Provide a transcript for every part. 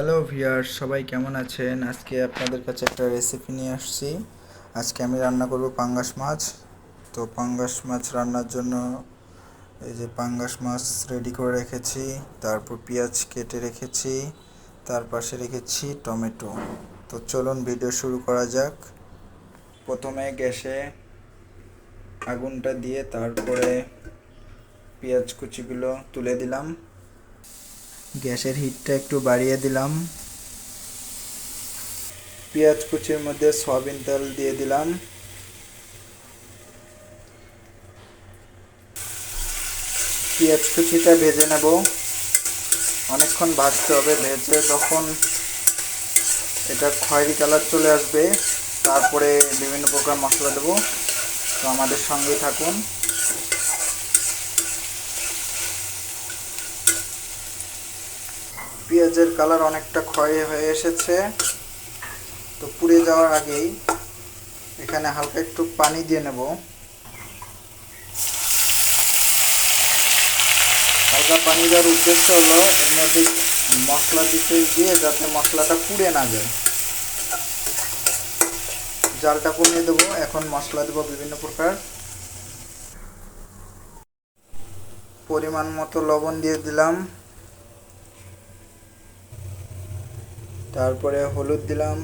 Hello ভিয়ার সবাই কেমন আছেন? আজকে আপনাদের কাছে একটা রেসিপি নিয়ে আসছি। আজকে আমি রান্না করব পাঙ্গাস মাছ। তো পাঙ্গাস মাছ রান্নার জন্য এই যে পাঙ্গাস মাছ রেডি করে রেখেছি, তারপর পেঁয়াজ কেটে রেখেছি, তার পাশে রেখেছি টমেটো। তো চলুন ভিডিও শুরু করা যাক। প্রথমে গ্যাসে আগুনটা দিয়ে তারপরে পেঁয়াজ কুচিগুলো তুলে দিলাম। গ্যাসের হিটটা একটু বাড়িয়ে দিলাম। পেঁয়াজ কুচির মধ্যে সয়াবিন তেল দিয়ে দিলাম। পেঁয়াজ কুচিটা ভেজে নেব। অনেকক্ষণ ভাজতে হবে, ভেজে তখন এটা খয়েরি কালার চলে আসবে, তারপরে বিভিন্ন প্রকার মশলা দেবো। তো আমাদের সঙ্গে থাকুন। পেঁয়াজের কালার অনেকটা ক্ষয় হয়ে এসেছে। তো পুড়ে যাওয়ার আগেই এখানে হালকা একটু পানি দিয়ে নেব। হালকা পানি দেওয়ার উদ্দেশ্য হলো, এর মধ্যে মশলা দিতে গিয়ে যাতে মশলাটা পুড়ে না যায়। জালটা কমিয়ে দেবো, এখন মশলা দেবো বিভিন্ন প্রকার। পরিমাণ মতো লবণ দিয়ে দিলাম। তারপরে হলুদ দিলাম।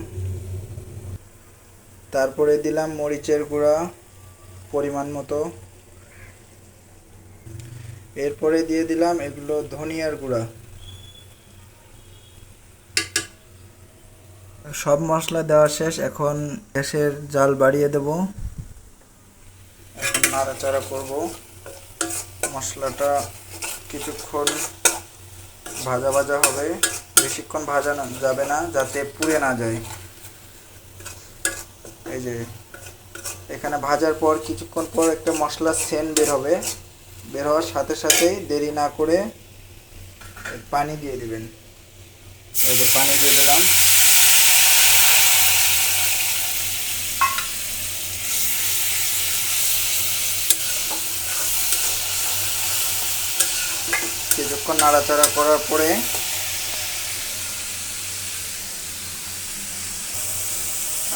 তারপরে দিলাম মরিচের গুঁড়া পরিমাণ মতো। এরপরে দিয়ে দিলাম এগুলো ধনিয়ার গুঁড়া। সব মশলা দেওয়া শেষ, এখন গ্যাসের জাল বাড়িয়ে দেব। এখন নাড়াচাড়া করব। মশলাটা কিছুক্ষণ ভাজা ভাজা হবে। বেশিক্ষণ ভাজা না, যাবে না, যাতে পুড়ে না যায়। এই যে, এখানে ভাজার পর কিছুক্ষণ পর একটা মশলার সেন বের হবে। বের হওয়ার সাথে সাথেই দেরি না করে পানি দিয়ে দিবেন। এই যে পানি দিয়ে দিলাম। কিছুক্ষণ নাড়াচাড়া করার পরে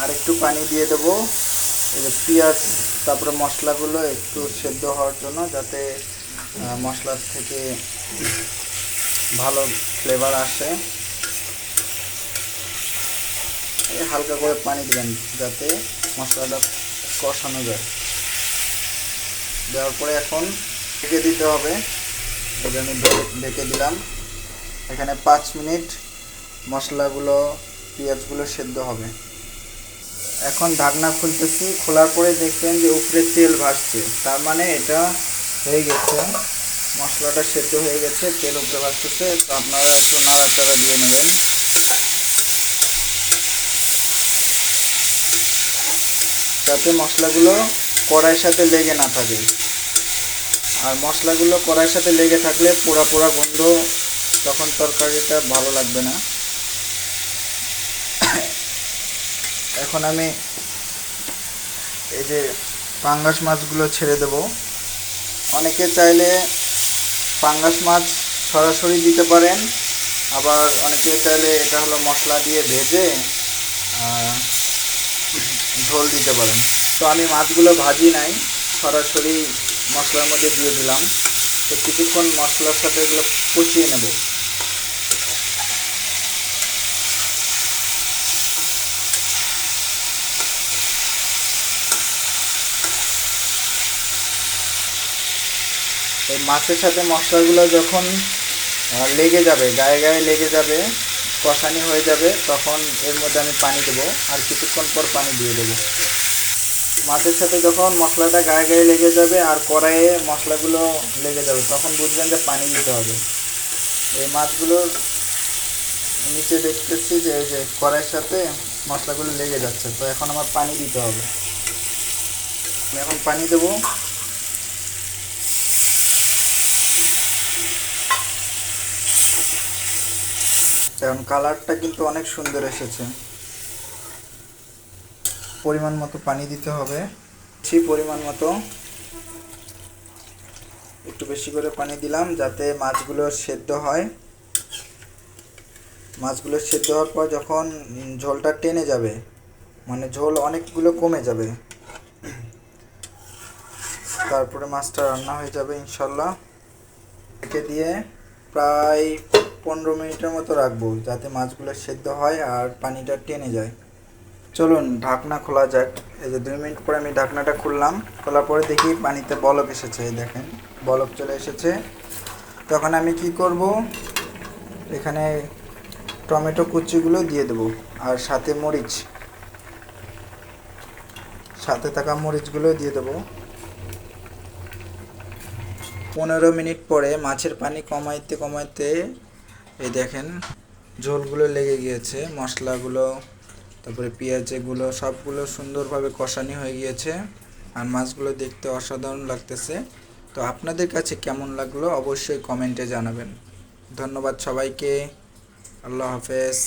আর একটু পানি দিয়ে দেবো। পেঁয়াজ, তারপরে মশলাগুলো একটু সেদ্ধ হওয়ার জন্য যাতে মশলার থেকে ভালো ফ্লেভার আসে। হালকা করে পানি দিবেন যাতে মশলাটা কষানো যায়। দেওয়ার পরে এখন ঢেকে দিতে হবে। এটা আমি ঢেকে দিলাম। এখানে পাঁচ মিনিট মশলাগুলো, পেঁয়াজগুলো সেদ্ধ হবে। এখন ঢাকনা খুলতেছি, খোলার পরে দেখবেন যে উপরে তেল ভাসছে। তার মানে এটা হয়ে গেছে, মশলাটা সেদ্ধ হয়ে গেছে, তেল উপরে ভাসতেছে, তো আপনারা একটু নাড়াচাড়া দিয়ে নেবেন। যাতে মশলাগুলো কড়াইয়ের সাথে লেগে না থাকে। আর মশলাগুলো কড়াইয়ের সাথে লেগে থাকলে পোড়া পোড়া গন্ধ, তখন তরকারিটা ভালো লাগবে না। এখন আমি এই যে পাঙ্গাস মাছগুলো ছেড়ে দেব। অনেকে চাইলে পাঙ্গাস মাছ সরাসরি দিতে পারেন, আবার অনেকে চাইলে এটা হলো মশলা দিয়ে ভেজে ঝোল দিতে পারেন। তো আমি মাছগুলো ভাজি নাই, সরাসরি মশলার মধ্যে দিয়ে দিলাম। তো কিছুক্ষণ মশলার সাথে এগুলো কষিয়ে নেব। এই মাছের সাথে মশলাগুলো যখন লেগে যাবে, গায়ে গায়ে লেগে যাবে, কষানি হয়ে যাবে, তখন এর মধ্যে আমি পানি দেবো আর কিছুক্ষণ পর পানি দিয়ে দেবো। মাছের সাথে যখন মশলাটা গায়ে গায়ে লেগে যাবে আর কড়াইয়ে মশলাগুলো লেগে যাবে, তখন বুঝবেন যে পানি দিতে হবে। এই মাছগুলোর নিচে দেখতেছি যে, এই যে কড়াইয়ের সাথে মশলাগুলো লেগে যাচ্ছে, তো এখন আমার পানি দিতে হবে। এখন পানি দেবো। এখন কালারটা কিন্তু অনেক সুন্দর এসেছে। পরিমাণ মতো পানি দিতে হবে। সেই পরিমাণ মতো একটু বেশি করে পানি দিলাম যাতে মাছগুলো সেদ্ধ হয়। মাছগুলো সেদ্ধ হওয়ার পর যখন ঝোলটা টেনে যাবে মানে ঝোল অনেকগুলো কমে যাবে, তারপরে মাছটা রান্না হয়ে যাবে ইনশাল্লাহ। রেখে দিয়ে প্রায় পনেরো মিনিটের মতো রাখব, যাতে মাছগুলো সেদ্ধ হয় আর পানিটা টেনে যায়। চলুন, ঢাকনা খোলা যাক। এই যে দুই মিনিট পরে আমি ঢাকনাটা খুললাম। খোলার পরে দেখি পানিতে বলক এসেছে দেখেন, বলক চলে এসেছে। তখন আমি কি করব? এখানে টমেটো কুচিগুলো দিয়ে দেবো, আর সাথে মরিচ। সাথে থাকা মরিচগুলো দিয়ে দেবো। পনেরো মিনিট পরে মাছের পানি কমাইতে কমাইতে এই দেখেন, ঝোলগুলো লেগে গিয়েছে, মশলাগুলো, তারপরে পেঁয়াজগুলো, সবগুলো সুন্দরভাবে কষানি হয়ে গিয়েছে আর মাছগুলো দেখতে অসাধারণ লাগতেছে। তো আপনাদের কাছে কেমন লাগল অবশ্যই কমেন্টে জানাবেন। ধন্যবাদ সবাইকে, আল্লাহ হাফেজ।